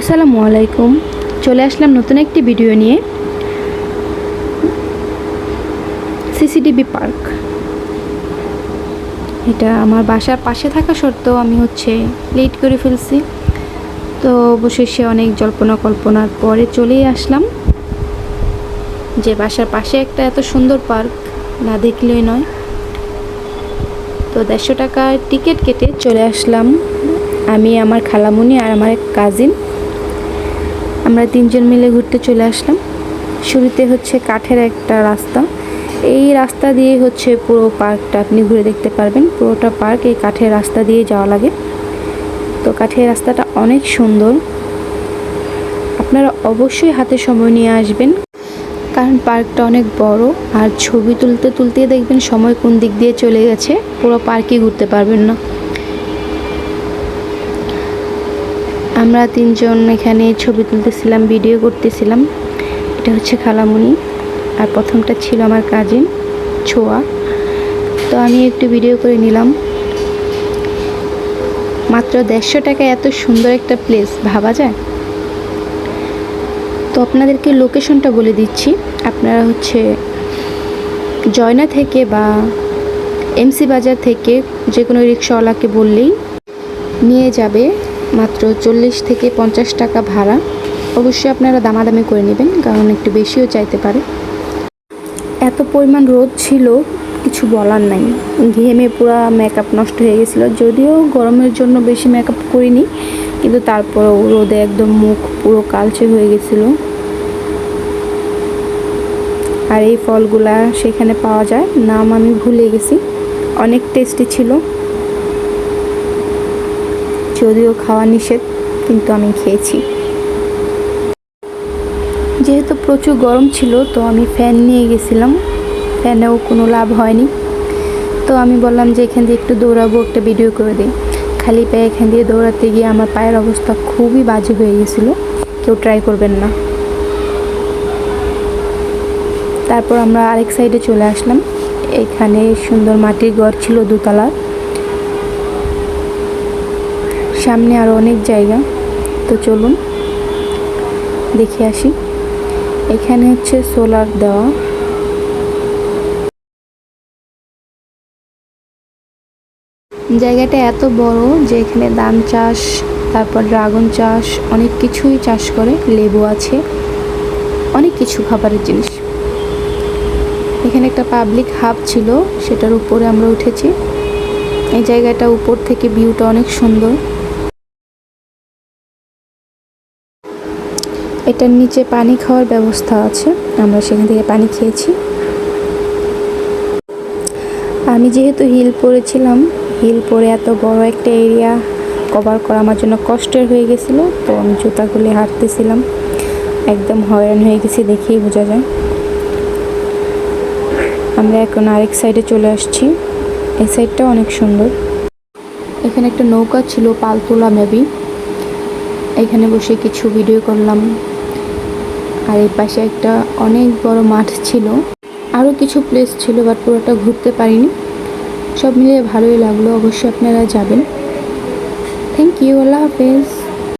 আসসালামু আলাইকুম। চলে আসলাম নতুন একটি ভিডিও নিয়ে। CCTV park. এটা আমার বাসার পাশে থাকা সত্ত্বেও আমি হচ্ছে লেট করে ফেলছি। তো অবশেষে অনেক জল্পনা কল্পনার পরে চলেই আসলাম। যে বাসার পাশে একটা এত সুন্দর পার্ক না দেখলেই নয়। তো দেড়শো টাকার টিকিট কেটে চলে আসলাম। আমি, আমার খালামুনি আর আমার এক কাজিন আমরা তিনজন মিলে ঘুরতে চলে আসলাম। শুরুতে হচ্ছে কাঠের একটা রাস্তা। এই রাস্তা দিয়ে হচ্ছে পুরো পার্কটা আপনি ঘুরে দেখতে পারবেন। পুরোটা পার্ক এই কাঠের রাস্তা দিয়ে যাওয়া লাগে। তো কাঠের রাস্তাটা অনেক সুন্দর। আপনারা অবশ্যই হাতে সময় নিয়ে আসবেন। কারণ পার্কটা অনেক বড় আর ছবি তুলতে তুলতে দেখবেন সময় কোন দিক দিয়ে চলে গেছে। পুরো পার্কে ঘুরতে পারবেন না। আমরা তিনজন এখানে ছবি তুলতেছিলাম, ভিডিও করতেছিলাম। এটা হচ্ছে খালামুনি। আর প্রথমটা ছিল আমার কাজিন ছোয়া। তো আমি একটু ভিডিও করে নিলাম। মাত্র দেড়শো টাকায় এত সুন্দর একটা প্লেস ভাবা যায়? তো আপনাদেরকে লোকেশনটা বলে দিচ্ছি। আপনারা হচ্ছে জয়না থেকে বা এমসি বাজার থেকে যে কোনো রিক্সাওয়ালাকে বললেই নিয়ে যাবে। মাত্র চল্লিশ থেকে পঞ্চাশ টাকা ভাড়া। অবশ্যই আপনারা দামাদামি করে নেবেন, কারণ একটু বেশিও চাইতে পারে। এত পরিমাণ রোদ ছিল, কিছু বলার নাই। ঘেমে পুরো মেকআপ নষ্ট হয়ে গেছিল। যদিও গরমের জন্য বেশি মেকআপ করিনি, কিন্তু তারপরেও রোদে একদম মুখ পুরো কালচে হয়ে গেছিল। আর এই ফলগুলা সেখানে পাওয়া যায়, নাম আমি ভুলে গেছি। অনেক টেস্টি ছিল। যদিও খাওয়া নিষেধ, কিন্তু আমি খেয়েছি। যেহেতু প্রচুর গরম ছিল, তো আমি ফ্যান নিয়ে গেছিলাম। ফ্যানেও কোনো লাভ হয়নি। তো আমি বললাম যে এখান দিয়ে একটু দৌড়াবো, একটা ভিডিও করে দিই। খালি পায়ে এখান দিয়ে দৌড়াতে গিয়ে আমার পায়ের অবস্থা খুবই বাজে হয়ে গেছিল। কেউ ট্রাই করবেন না। তারপর আমরা আরেক সাইডে চলে আসলাম। এখানে সুন্দর মাটির ঘর ছিল দোতলার। সামনে আরও অনেক জায়গা। তো চলুন, দেখে আসি। এখানে হচ্ছে সোলার দেওয়া। জায়গাটা এত বড় যে এখানে ধান চাষ, তারপর ড্রাগন চাষ, অনেক কিছুই চাষ করে, লেবু আছে, অনেক কিছু খাবারের জিনিস। এখানে একটা পাবলিক হাব ছিল, সেটার উপরে আমরা উঠেছি। এই জায়গাটা উপর থেকে ভিউটা অনেক সুন্দর। এটার নিচে পানি খাওয়ার ব্যবস্থা আছে। আমরা সেখান থেকে পানি খেয়েছি। আমি যেহেতু হিল পরেছিলাম হিল পরে এত বড় একটা এরিয়া কভার করা আমার জন্য কষ্টের হয়ে গেছিল, তো আমি জুতা খুলে হাঁটতেছিলাম। একদম হয়রান হয়ে গেছি দেখেই বোঝা যায়। আমরা এখন আরেক সাইডে চলে আসছি। এই সাইডটা অনেক সুন্দর। এখানে একটা নৌকা ছিল পালতোলা মেবি। এখানে বসে কিছু ভিডিও করলাম। আর এই পাশে একটা অনেক বড় মাঠ ছিল। আরও কিছু প্লেস ছিল বাট পুরোটা ঘুরতে পারিনি। সব মিলিয়ে ভালোই লাগল, অবশ্যই আপনারা যাবেন। থ্যাংক ইউ আল্লাহ হাফেজ।